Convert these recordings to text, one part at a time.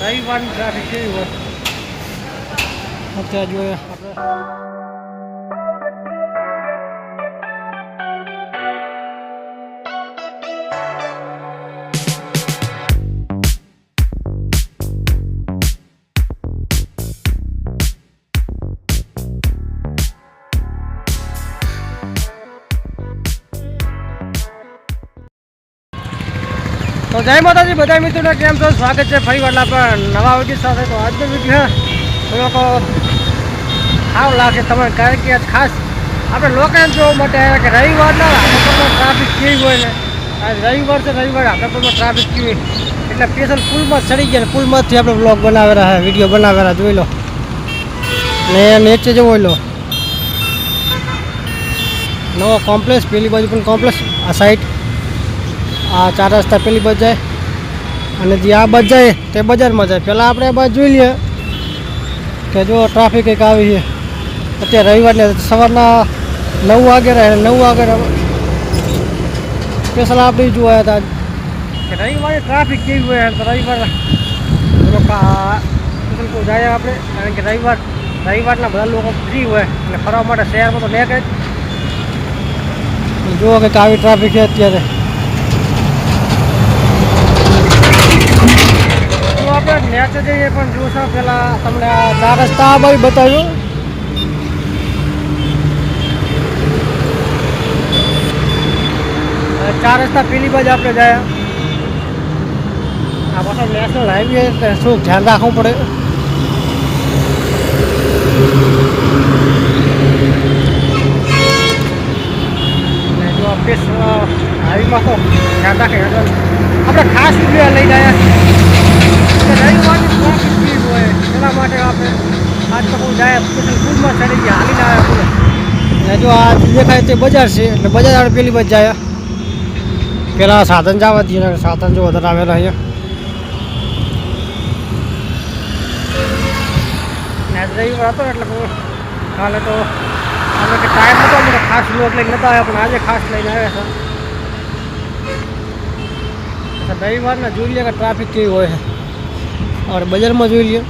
રવિવારની ટ્રાફિક કેવી હોય અત્યારે જોઈએ આપણે તો જય માતાજી બધા મિત્રોને કેમ છો? સ્વાગત છે ફરી વાર આપણા નવા વીડિયો સાથે. તો આજનો વીડિયો લોકો સાવ લાગે તમને, કારણ કે ખાસ આપણે લોકોને જોવા માટે આવ્યા કે રવિવારના હાથાપુરમાં ટ્રાફિક કેવી હોય ને? આજ રવિવાર છે, રવિવાર હાથાપુરમાં ટ્રાફિક કેવી એટલે સ્પેશિયલ પુલમાં ચડી ગયા પુલમાંથી આપણે બ્લોગ બનાવેલા છે, વીડિયો બનાવેલા જોઈ લો. ને નીચે જોઈ લો. નવો કોમ્પ્લેક્સ પેલી બાજુ પણ કોમ્પ્લેક્સ આ સાઈડ આ ચાર રસ્તા પેલી બાજુ જાય અને જે આ બાજુ જાય તે બજારમાં જાય. પહેલાં આપણે આ બાજુ જોઈ લઈએ કે જો ટ્રાફિક કંઈક આવી છે. અત્યારે રવિવારને સવારના નવ વાગે રહે નવ વાગે સ્પેશલ આપણે જોયા હતા. કે રવિવારે ટ્રાફિક કેવી હોય તો રવિવાર લોકો જાય આપણે. કારણ કે રવિવાર રવિવારના બધા લોકો ફ્રી હોય. અને ફરવા માટે શહેરમાં તો નીકળે જ જુઓ કે આવી ટ્રાફિક છે અત્યારે તો આપણે જઈએ પણ જોશો પેલા તમને ચાર રસ્તા ભાઈ બતાવ્યું ચાર રસ્તા પેલી બાજુ આપણે જાય. આ પાછો નેશનલ હાઈવે શું ધ્યાન રાખવું પડે? આપણે હાઈમાં તો ધ્યાન રાખે આપણે ખાસ વીડિયો લઈને આવ્યા જો આ દેખાય તે બજાર છે એટલે બજાર આપણે પેલી બાજુ જાય પેલા સાધન જવા દઈએ ને સાધન જો વધારે આવેલા અહીંયા ને આજ રવિવાર હતો ને એટલે હું કાલે તો આપણે કે ટાઈમ નતો અમે તો ખાસ લોટ લઈને નતા આવ્યા પણ આજે ખાસ લઈને આવ્યા છે અચ્છા રવિવારના જોઈ લે કે ટ્રાફિક કેવી હોય છે और બજારમાં જોઈ લઈએ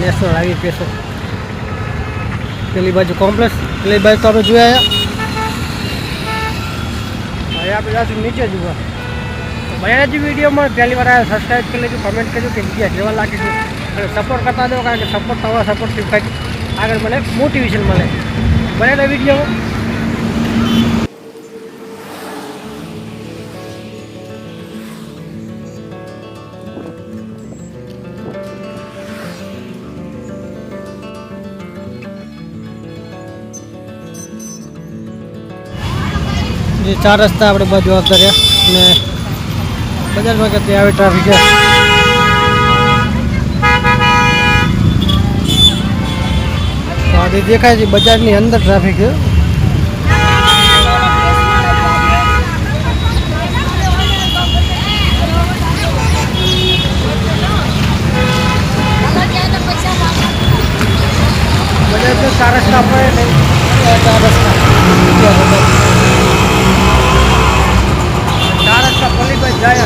નેશનલ હાઈવે પેસો. પેલી બાજુ કોમ્પ્લેક્સ પેલી બાજુ તો આપણે જોયા હવે આપણે જાશું નીચે જોવા મારા જે વિડીયોમાં પહેલી વાર આવ્યા સબસ્ક્રાઈબ કરી લેજો કમેન્ટ કરજો કે વીડિયો કેવા લાગે છે. અને સપોર્ટ કરતા દો કારણ કે સપોર્ટ તમારા સપોર્ટથી આગળ મને મોટિવેશન મળે. બને વીડિયો ચાર રસ્તા આપણે બાજુ આવતા રહ્યા અને બજારમાં કે ત્યાં આવી ટ્રાફિક છે તો આ જે દેખાય છે બજારની અંદર ટ્રાફિક છે બજાર તો ચાર રસ્તા પડે નહીં ચાર રસ્તા ચાર રસ્તા પલ્લી બાજુ જાય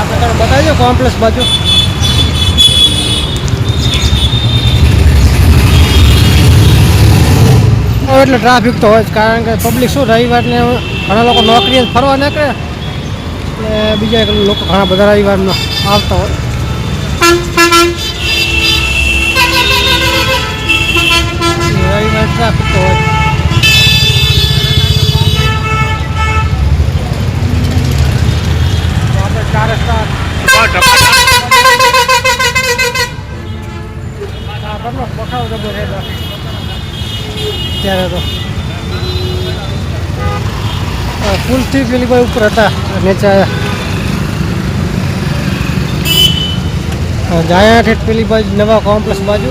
આપણે તમે બતાવજો કોમ્પ્લેક્સ બાજુ. એટલે ટ્રાફિક તો હોય જ, કારણ કે પબ્લિક શું રવિવારને ઘણા લોકો નોકરીએ ફરવા નીકળે. એટલે બીજા લોકો ઘણા બધા રવિવારનો આવતા હોય. રવિવાર ટ્રાફિક તો હોય ચાર રસ્તા ત્યારે તો ફૂલથી પેલી ભાઈ ઉપર હતા અને જાયાઠેઠ પેલી બાજુ, નવા કોમ્પ્લેક્સ બાજુ.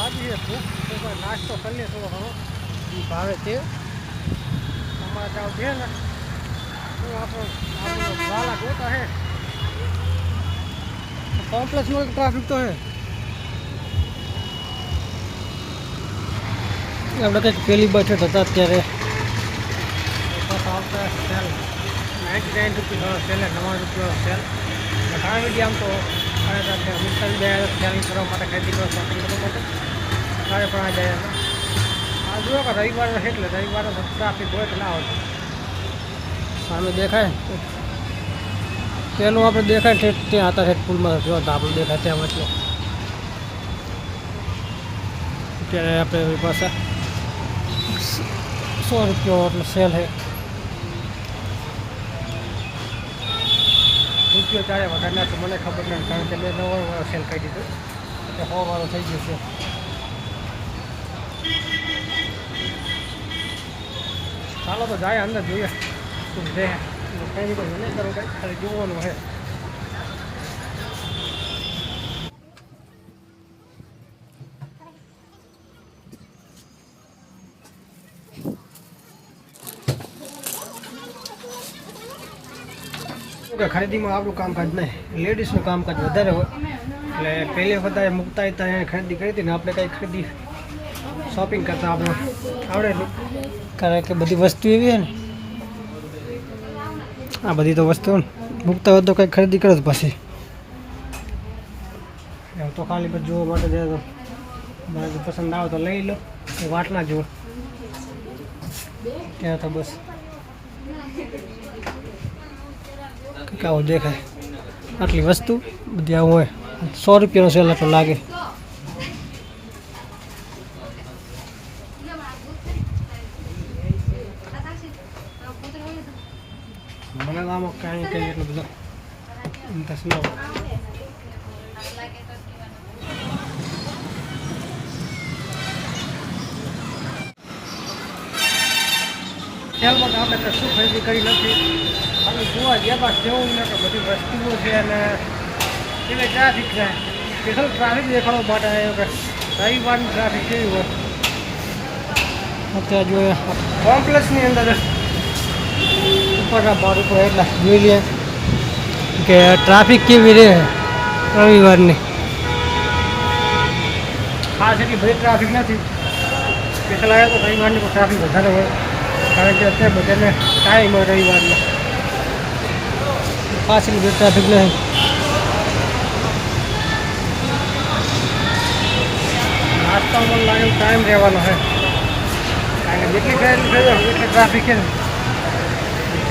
લાગી છે ભૂખ તો કોઈ નાસ્તો કરીએ થોડો ઘણો એ ભાવે તે અમારે ત્યાં છે ને શું આપણો આપણો વાલા ગોતા હે કોમ્પ્લેક્સમાં ટ્રાફિક તો હે આપણે કંઈક પેલી બચત હતા અત્યારે બસ આવતા sale ninety nine rupees sale નવ્વાણું રૂપિયા સેલ ઘણા વિડીયો આમ તો મિસ્ટર બે સેલિંગ કરવા માટે ખરીદી કરવા શોપિંગ કરવા માટે તારે પણ આ જાય આ જુઓ કે રવિવાર છે એટલે રવિવારે ટ્રાફિક હોય તો ના હોય સામે દેખાય પેલું આપણે દેખાય ઠેઠ ત્યાં હતા ઠેઠ પુલમાં જો તો આપણે દેખાય ત્યાં એટલે અત્યારે આપણે પાસે સો રૂપિયો એટલે સેલ છે રૂપિયો ચારે વધારે ના તો મને ખબર નથી કારણ કે મેં નવો વાળો સેલ કરી દીધો એટલે સો વાળો થઈ ગયો છે ચાલો તો જાય અંદર જોઈએ શું છે કંઈ કોઈ નહીં કરું કંઈ ખાલી જોવાનું છે શું કે ખરીદીમાં આપણું કામકાજ નહીં લેડીઝનું કામકાજ વધારે હોય એટલે પહેલી વખત આ મૂકતા હતા એને ખરીદી કરી હતી ને આપણે કંઈ ખરીદી શોપિંગ કરતા આપણે આવડે નહીં કારણ કે બધી વસ્તુ એવી છે ને આ બધી તો વસ્તુઓ ને મૂકતા હોય તો કંઈક ખરીદી કરો જ પછી એમ તો ખાલી બસ જોવા માટે જાય તો મને જો પસંદ આવે તો લઈ લો એ વાટ ના જુઓ ત્યાં તો બસ કંઈક આવું દેખાય આટલી વસ્તુ બધી આવું હોય સો રૂપિયાનો સેલ આટલો લાગે મને તો આમાં કાંઈ કંઈ એટલું બધું ઇન્ટરેસ્ટ ન હોય સેલમાં તો આપણે કશું ખરીદી કરી નથી આપણે જોવા જેવા જેવું ને કે બધી વસ્તુઓ છે અને એટલે ટ્રાફિક છે સ્પેશિયલ ટ્રાફિક દેખાડવા માટે આવ્યો કે રવિવારની ટ્રાફિક કેવી હોય અત્યારે જોઈએ કોમ્પ્લેક્સની અંદર ઉપરના ભાગ ઉપર એટલા જોઈ લઈએ કે ટ્રાફિક કેવી રહે રવિવારની ખાસ એટલી બધી ટ્રાફિક નથી સ્પેશિયલ આવ્યો તો રવિવારની પણ ટ્રાફિક વધારે હોય કારણ કે અત્યારે બધાને ટાઈમ હોય રવિવારનો ખાસ એટલી બધી ટ્રાફિક નહીં નાસ્તામાં લાગે ટાઈમ રહેવાનો છે કારણ કે જેટલી ટ્રેન થઈ જાય એટલી ટ્રાફિક છે ને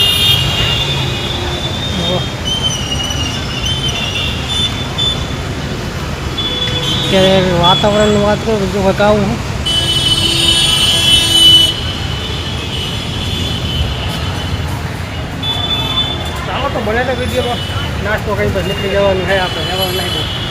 કે વાતાવરણની વાત કરું બીજું હું ચાલો તો બને તો વિડીયોમાં નાસ્તો કંઈ બસ નીકળી જવાનું છે આપણે. જવાનું નહીં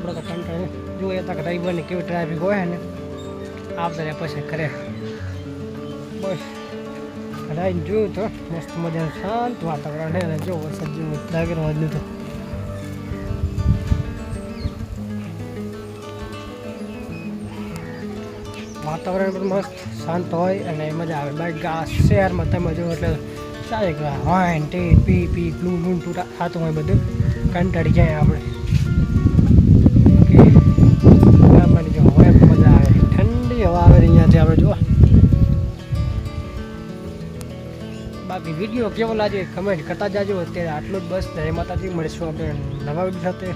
આપણે તો કંટાળી જોઈએ તો રવિવારની કેવી ટ્રાફિક હોય ને. આવતા પછી કરે બસ. રાઈને જોયું તો મસ્ત મજાનું શાંત વાતાવરણ છે અને જો વરસાદ જેવું લાગી રહ્યો આજનું તો. વાતાવરણ પણ મસ્ત શાંત હોય અને મજા આવે. બાકી આ શહેરમાં તમે જો એટલે કે હોઈન ટી પી પી, બ્લુ બ્લુ ટૂટા થતું હોય બધું. કંટાળી જાય આપણે. અહીંયાથી આપણે જુઓ. બાકી વીડિયો કેવો લાગે કમેન્ટ કરતા જાજો. અત્યારે આટલું જ બસ. જય માતાજી, મળીશું આપણે નવા વીડિયો સાથે.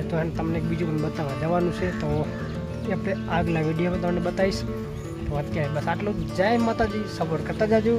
એ તો એને તમને બીજું પણ બતાવવા જવાનું છે. તો આપણે આગલા વિડીયોમાં તમને બતાવીશ. તો અત્યારે બસ આટલું જય માતાજી સપોર્ટ કરતા જાજો.